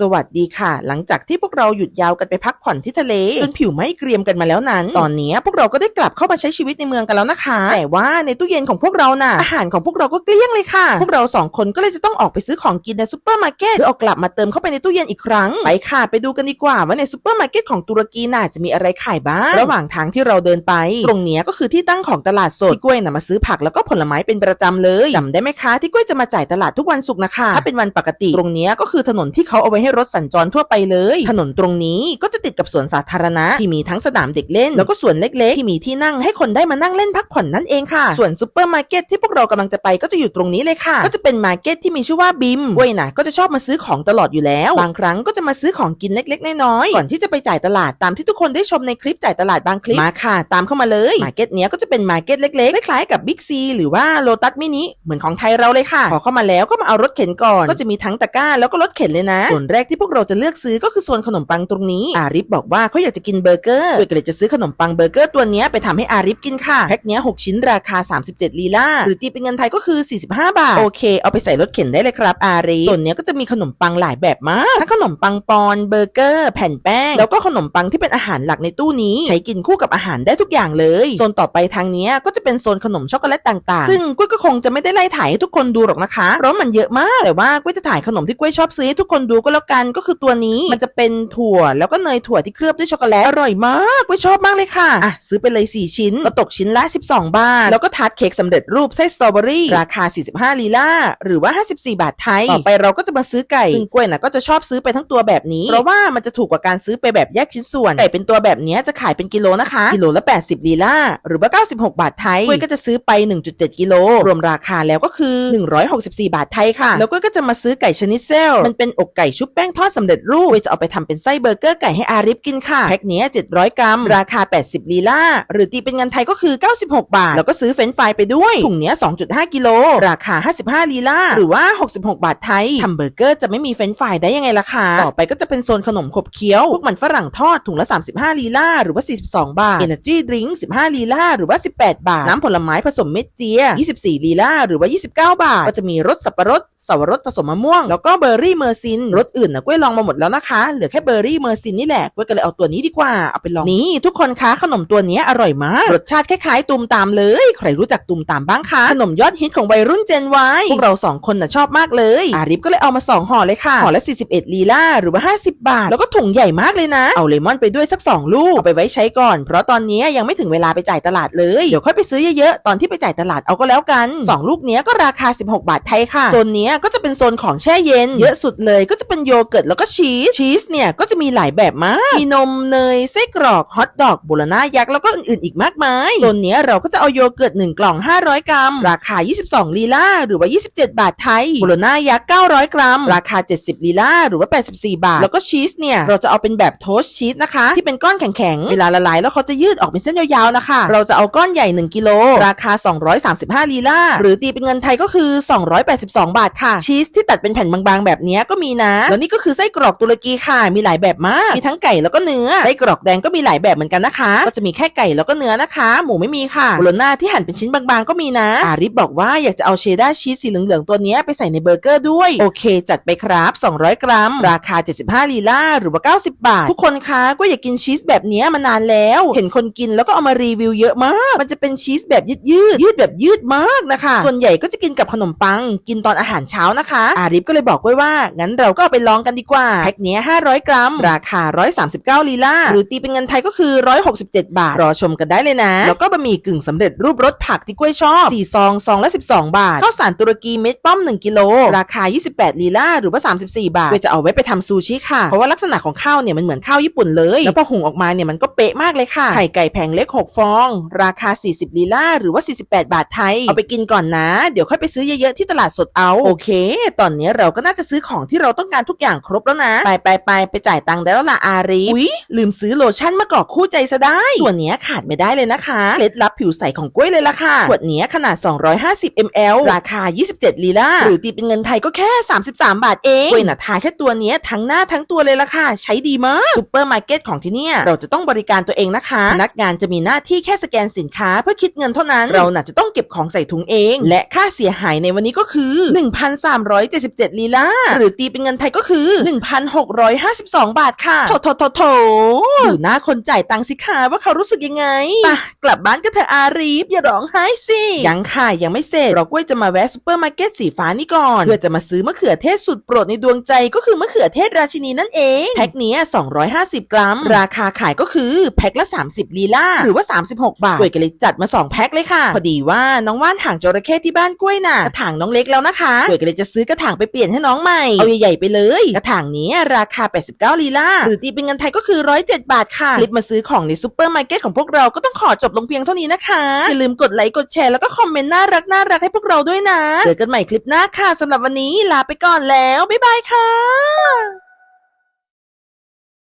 สวัสดีค่ะ หลังจากที่พวกเราหยุดยาวกันไปพักผ่อนที่ทะเลจนผิวไม่เกรียมกันมาแล้วนั้น ตอนนี้พวกเราก็ได้กลับเข้ามาใช้ชีวิตในเมืองกันแล้วนะคะ แต่ว่าในตู้เย็นของพวกเราน่ะอาหารของพวกเราก็เกลี้ยงเลยค่ะ พวกเราสองคนก็เลยจะต้องออกไปซื้อของกินในซูเปอร์มาร์เก็ตเพื่อเอากลับมาเติมเข้าไปในตู้เย็นอีกครั้งไปค่ะ ไปดูกันดีกว่าว่าในซูเปอร์มาร์เก็ตของตุรกีน่าจะมีอะไรขายบ้างระหว่างทางที่เราเดินไป ตรงเนี้ยก็คือที่ตั้งของตลาดสดที่กล้วยน่ะมาซื้อผักแล้วก็ผลไม้เป็นประจำเลยจำได้ไหมคะที่กล้วยจะมาจ่ายตลาดทุกวันศุกร์นะคะถ้าเป็นวันปกติตรงเนี้ยก็คือถนนที่เขาเอาไว้ให้รถสัญจรทั่วไปเลย ถนนตรงนี้ก็จะติดกับสวนสาธารณะที่มีทั้งสนามเด็กเล่น แล้วก็สวนเล็กๆ ที่มีที่นั่งให้คนได้มานั่งเล่นพักผ่อนนั่นเองค่ะ ส่วนซูเปอร์มาร์เก็ตที่พวกเรากำลังจะไปก็จะอยู่ตรงนี้เลยค่ะ ก็จะเป็นมาร์เก็ตที่มีชื่อว่าบิมกล้ยนะก็จะชอบมาซื้อของตลอดอยู่แล้ว บางครั้งก็จะมาซื้อของกินเล็กๆ น้อยๆ ก่อนที่จะไปจ่ายตลาดตามที่ทุกคนได้ชมในคลิปจ่ายตลาดบางคลิป มาค่ะ ตามเข้ามาเลยมาร์เก็ตเนี้ยก็จะเป็นมาร์เก็ตเล็กๆ คล้ายๆกับบิ๊กซีหรือว่าโลตัสมินิเหมือนของไทยเราเลยค่ะ พอเข้ามาแล้วก็มาเอารถเข็นก่อน ก็จะมีทั้งตะกร้าแล้วก็รถเข็นเลยนะ ส่วนแรกที่พวกเราจะเลือกซื้อก็คือส่วนขนมปังตรงนี้ อาริฟบอกว่าเขาอยากจะกินเบอร์เกอร์ด้วยก็เลยจะซื้อขนมปังเบอร์เกอร์ตัวนี้ไปทำให้อาริฟกินค่ะแพ็คเนี้ย6ชิ้นราคา 37 ลีลาหรือตีเป็นเงินไทยก็คือ 45 บาท โอเค เอาไปใส่รถเข็นได้เลยครับอาริฟส่วนเนี้ยก็จะมีขนมปังหลายแบบมากทั้งขนมปังปอนเบอร์เกอร์แผ่นแป้ง แล้วก็ขนมปังที่เป็นอาหารหลักในตู้นี้ ใช้กินคู่กับอาหารได้ทุกอย่างเลยโซนต่อไปทางเนี้ยก็จะเป็นโซนขนมช็อกโกแลตต่างๆ ซึ่งกุ้ยก็คงจะไม่ได้ไล่ถ่ายให้ทุกคนดูหรอกนะคะเพราะมันเยอะมากแต่ว่ากุ้ยจะถ่ายขนมที่กุ้ยชอบซื้อให้ทุกคนดูก็แล้วกันก็คือตัวนี้มันจะเป็นถั่วแล้วก็เนยถั่วที่เคลือบด้วยช็อกโกแลตอร่อยมากกุ้ยชอบมากเลยค่ะอะซื้อไปเลย 4 ชิ้นก็ตกชิ้นละ 12 บาท แล้วก็ทาร์ตเค้กสำเร็จรูปไส้สตรอเบอรี่ราคา 45 ลีลาหรือว่า 54 บาทไทยต่อไปเราก็จะมาซื้อไก่ซึ่งกล้วยน่ะก็จะชอบซื้อไปทั้งตัวแบบนี้ เพราะว่ามันจะถูกกว่าการซื้อไปแบบแยกชิ้นส่วนไก่เป็นตัวแบบนี้จะขายเป็นกิโลนะคะ กิโลละ 80 ลีลาหรือว่า 96 บาทไทยกล้วยก็จะซื้อไป 1.7 กิโลรวมราคาแล้วก็คือ 164 บาทไทยค่ะ แล้วกล้วยก็จะมาซื้อไก่ชนิดเซลมันเป็นอกไก่ชุุบแป้งทอดสำเร็จรูปกล้จะเอาไปทำเป็นไส้เบอร์เกอร์ไก่ให้อาริฟกินค่ะแพ็คเนี้ย700 กรัม ราคา 80 ลีลาหรือตีเป็นเงินไทยก็คือ 96 บาท แล้วก็ซื้อเฟรนฟรายไปด้วยถุงเนี้ย2.5 กิโลราคา 55 ลีลาหรือว่า 66 บาทไทยทำเบอร์เกอร์จะไม่มีเฟรนฟรายได้ยังไงล่ะคะต่อไปก็จะเป็นโซนขนมขบเคี้ยวพวกมันฝรั่งทอดถุงละ 35 ลีลาหรือว่า 42 บาท Energy Drink 15 ลีลาหรือว่า 18 บาท น้ำผลไม้ผสมเม็ดเจีย 24 ลีลาหรือว่า 29 บาท ก็จะมีรสสับปะรดสวรสผสมมะม่วง แล้วก็เบอร์รี่เมอร์ซินรสอื่นนะกล้วยลองมาหมดแล้วนะคะเหลือแค่เบอร์รี่เมอร์ซินนี่แหละกล้วยก็เลยเอาตัวนี้ดีกว่าเอาไปลองนี่ทุกคนคะขนมตัวนี้อร่อยมากรสชาติคล้ายๆตุมตามเลย ใครรู้จักตุมตามบ้างคะขนมยอดฮิตของวัยรุ่นเจนวพวกเราสองคนน่ะชอบมากเลยอาริฟก็เลยเอามาสองห่อเลยค่ะห่อละ 41 ลีลาหรือว่า 50 บาท แล้วก็ถุงใหญ่มากเลยนะ เอาเลมอนไปด้วยสัก 2 ลูกเอาไปไว้ใช้ก่อน เพราะตอนนี้ยังไม่ถึงเวลาไปจ่ายตลาดเลยเดี๋ยวค่อยไปซื้อเยอะๆตอนที่ไปจ่ายตลาดเอาก็แล้วกัน 2 ลูกนี้ก็ราคา 16 บาทไทยค่ะโซนนี้ก็จะเป็นโซนของแช่เย็น เยอะสุดเลยก็จะเป็นโยเกิร์ตแล้วก็ชีสชีสเนี่ยก็จะมีหลายแบบมาก มีนมเนยไส้กรอกฮอทดอกบลาน่ายักษ์แล้วก็อื่นๆอีกมากมายโซนเนี้ยเราก็จะเอาโยเกิร์ต1กล่อง 500 กรัม ราคา 22 ลีลาหรือว่า 27 บาทไทยบลาน่ายักษ์900 กรัม ราคา 70 ลีลาหรือว่า 84 บาท แล้วก็ชีสเนี่ยเราจะเอาเป็นแบบโทสชีสนะคะ ที่เป็นก้อนแข็งๆเวลาละลายแล้วเขาจะยืดออกเป็นเส้นยาวๆนะคะ เราจะเอาก้อนใหญ่ 1 กิโลราคา 235 ลีลาหรือตีเป็นเงินไทยก็คือ 282 บาทค่ะชีสที่ตัดเป็นแผ่นบางๆ แบบนี้ก็มีนะแล้วนี่ก็คือไส้กรอกตุรกีค่ะ มีหลายแบบมาก มีทั้งไก่แล้วก็เนื้อ ไส้กรอกแดงก็มีหลายแบบเหมือนกันนะคะ ก็จะมีแค่ไก่แล้วก็เนื้อนะคะ หมูไม่มีค่ะโบโลน่าที่หั่นเป็นชิ้นบางๆ ก็มีนะ อาริฟบอกว่าอยากจะเอาเชดดาชีสสีเหลืองๆตัวนี้ไปใส่ในเบอร์เกอร์ด้วย โอเค จัดไปครับ 200 กรัม ราคา 75ลีลาหรือว่า 90 บาท ทุกคนคะก็อยากกินชีสแบบนี้มานานแล้ว เห็นคนกินแล้วก็เอามารีวิวเยอะมาก มันจะเป็นชีสแบบยืดยืดยืดแบบยืดมากนะคะ ส่วนใหญ่ก็จะกินกับขนมปัง กินตอนอาหารเช้านะคะ อาริฟก็เลยบอกไว้ว่างั้นเราก็เอาไปลองกันดีกว่า แพ็คเนี้ย500 กรัม ราคา 139 ลีลาหรือตีเป็นเงินไทยก็คือ 167 บาท รอชมกันได้เลยนะ แล้วก็บะหมี่กึ่งสำเร็จรูปรสผักที่กล้วยชอบ4ซองซองละ 12 บาท ข้าวสารตุรกีเม็ดป้อม 1 กิโล ราคา 28 ลีลาหรือว่า 34 บาทกล้วยจะเอาไว้ไปทำซูชิค่ะ เพราะว่าลักษณะของข้าวเนี่ยมันเหมือนข้าวญี่ปุ่นเลย แล้วพอหุงออกมาเนี่ยมันก็เป๊ะมากเลยค่ะ ไข่ไก่แผงเล็ก 6 ฟอง ราคา 40 ลีลาหรือว่า 48 บาทไทย เอาไปกินก่อนนะ เดี๋ยวค่อยไปซื้อเยอะๆที่ตลาดสดเอา โอเค ตอนนี้เราก็น่าจะซื้อของที่เราต้องการทุกอย่างครบแล้วนะ ไปไปไปไปจ่ายตังค์ได้แล้วล่ะอารีอุ๊ยลืมซื้อโลชั่นมากอกคู่ใจซะได้ตัวเนี้ยขาดไม่ได้เลยนะคะเคล็ดลับผิวใสของกล้วยเลยล่ะค่ะขวดเนี้ยขนาด 250 ml ราคา 27 ลีลาหรือตีเป็นเงินไทยก็แค่ 33 บาทเองกล้วยน่ะทาแค่ตัวเนี้ยทั้งหน้าทั้งตัวเลยล่ะค่ะ ใช้ดีมากซูเปอร์มาร์เก็ตของที่เนี่ยเราจะต้องบริการตัวเองนะคะพนักงานจะมีหน้าที่แค่สแกนสินค้าเพื่อคิดเงินเท่านั้น เราน่ะจะต้องเก็บของใส่ถุงเอง และค่าเสียหายในวันนี้ก็คือ 1,377 ลีลาหรือตีเป็นเงินไทยก็ก็คือ 1,652 บาทค่ะโถโถโถโถอยู่หน้าคนจ่ายตังค์สิคะว่าเขารู้สึกยังไงไปะกลับบ้านกันเถอะอารีฟอย่าร้องไห้สิ ยังค่ะ ยังไม่เสร็จเรากล้วยจะมาแวะซูเปอร์มาร์เก็ตสีฟ้านี่ก่อน เพื่อจะมาซื้อมะเขือเทศสุดโปรดในดวงใจก็คือมะเขือเทศราชินีนั่นเองแพ็คเนี้ย250 กรัม ราคาขายก็คือแพ็คละ 30 ลีลาหรือว่า 36 บาทกล้วยก็เลยจัดมา 2 แพ็คเลยค่ะ พอดีว่าน้องว่านถางจระเข้ที่บ้านกล้วยน่ะกระถางน้องเล็กแล้วนะคะกล้วยก็เลยจะซื้อกระถางไปเปลี่ยนให้น้องใหม่เอาใหญ่ๆไปเลยกระถางนี้ราคา 89 ลีลาหรือตีเป็นเงินไทยก็คือ 107 บาทค่ะคลิปมาซื้อของในซูเปอร์มาร์เก็ตของพวกเราก็ต้องขอจบลงเพียงเท่านี้นะคะอย่าลืมกดไลค์กดแชร์แล้วก็คอมเมนต์น่ารักน่ารักให้พวกเราด้วยนะเจอกันใหม่คลิปหน้าค่ะสำหรับวันนี้ลาไปก่อนแล้วบ๊ายบายค่ะ